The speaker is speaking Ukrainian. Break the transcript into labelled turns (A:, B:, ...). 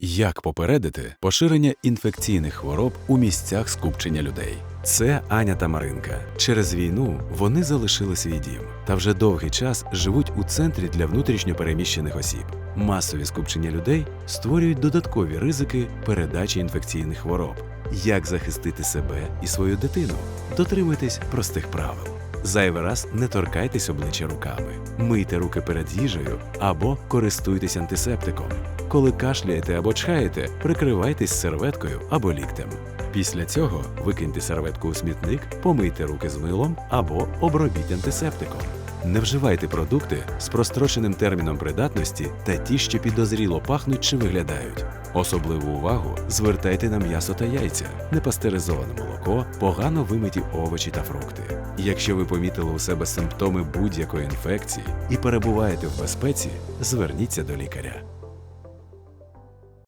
A: Як попередити поширення інфекційних хвороб у місцях скупчення людей? Це Аня та Маринка. Через війну вони залишили свій дім та вже довгий час живуть у центрі для внутрішньопереміщених осіб. Масові скупчення людей створюють додаткові ризики передачі інфекційних хвороб. Як захистити себе і свою дитину? Дотримуйтесь простих правил. Зайвий раз не торкайтесь обличчя руками, мийте руки перед їжею або користуйтесь антисептиком. Коли кашляєте або чхаєте, прикривайтесь серветкою або ліктем. Після цього викиньте серветку у смітник, помийте руки з милом або обробіть антисептиком. Не вживайте продукти з простроченим терміном придатності та ті, що підозріло пахнуть чи виглядають. Особливу увагу звертайте на м'ясо та яйця, непастеризоване молоко, погано вимиті овочі та фрукти. Якщо ви помітили у себе симптоми будь-якої інфекції і перебуваєте в безпеці, зверніться до лікаря.